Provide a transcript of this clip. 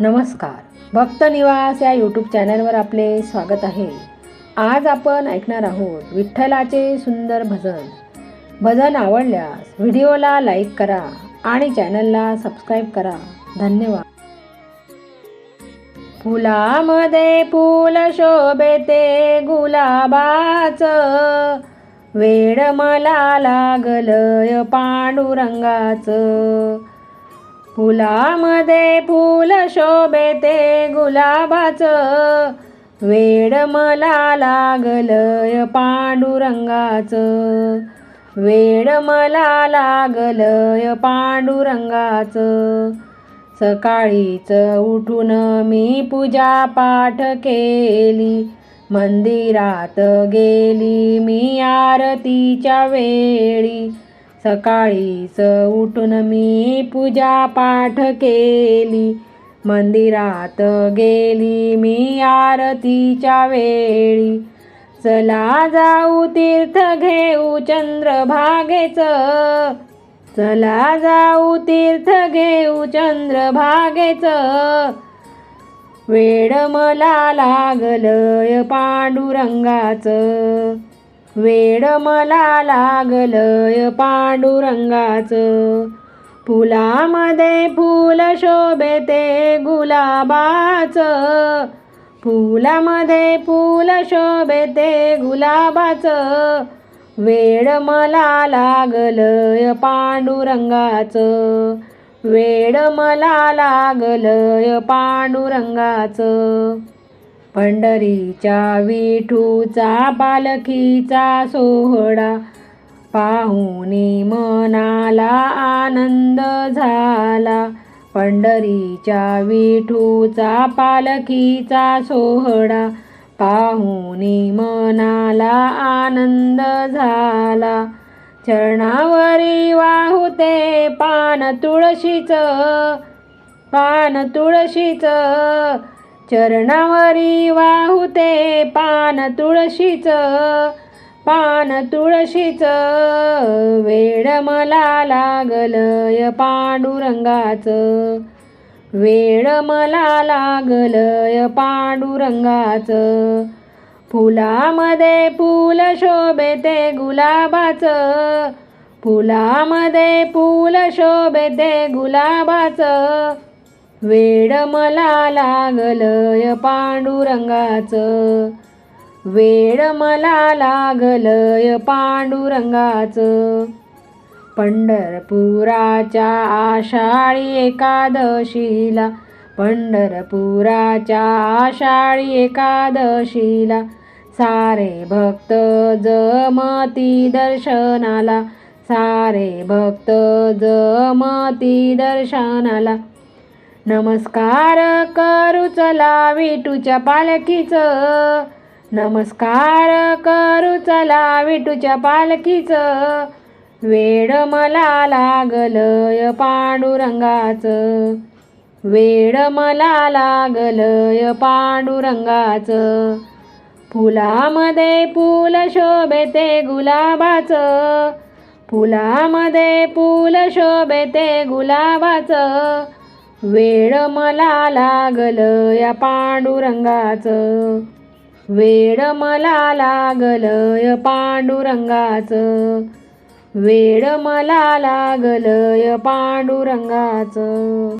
नमस्कार. भक्त निवास या यूट्यूब चॅनलवर आपले स्वागत आहे. आज आपण ऐकणार आहोत विठ्ठलाचे सुंदर भजन. भजन आवडल्यास व्हिडिओला लाईक करा आणि चॅनलला सबस्क्राईब करा. धन्यवाद. फुलामध्ये फुल शोभे ते गुलाबाचं. वेड मला लागलय पांडुरंगाचं. फुलामध्ये फुल शोभे ते गुलाबाचं. वेड मला लागलय पांडुरंगाचं. वेड मला लागलय पांडुरंगाचं. सकाळीच उठून मी पूजा पाठ केली. मंदिरात गेली मी आरतीच्या वेळी. सकाळीच उठून मी पूजा पाठ केली. मंदिरात गेली मी आरतीच्या वेळी. चला जाऊ तीर्थ घेऊ चंद्रभागेचं. चला जाऊ तीर्थ घेऊ चंद्रभागेचं. वेड मला लागलय पांडुरंगाचं. वेड मला लागलय पांडुरंगाचं. फुलामध्ये फूल शोभे ते गुलाबाचं. फुलामध्ये फूल शोभे ते गुलाबाचं. वेड मला लागलय पांडुरंगाचं. वेड मला लागलय पांडुरंगाचं. पंढरीच्या विठूचा पालखीचा सोहळा. पाहुणी मनाला आनंद झाला. पंढरीच्या विठूचा पालखीचा सोहळा. पाहुणी मनाला आनंद झाला. चरणावरी वाहुते पान तुळशीचं पान तुळशीचं. चरणावरी वाहुते पान तुळशीचं पान तुळशीचं. वेड मला लागलय पांडुरंगाचं. वेड मला लागलय पांडुरंगाचं. फुलामध्ये फुल शोभे ते गुलाबाचं. फुलामध्ये फुल शोभे ते गुलाबाचं. वेड मला लागलय पांडुरंगाचं. वेड मला लागलय पांडुरंगाचं. पंढरपुराच्या आषाढी एकादशीला पंढरपुराच्या आषाढी एकादशीला सारे भक्त जमती दर्शनाला सारे भक्त जमती दर्शनाला नमस्कार करू चला विटूच्या पालखीचं. नमस्कार करू चला विटूच्या पालखीचं. वेड मला लागलय पांडुरंगाचं. वेड मला लागलय पांडुरंगाचं. फुलामध्ये फुल शोभे ते गुलाबाचं. फुलामध्ये फुल शोभे ते गुलाबाचं. वेळ मला या पांडुरंगाचं. वेळ मला य पांडुरंगाचं. वेळ मला य पांडुरंगाचं.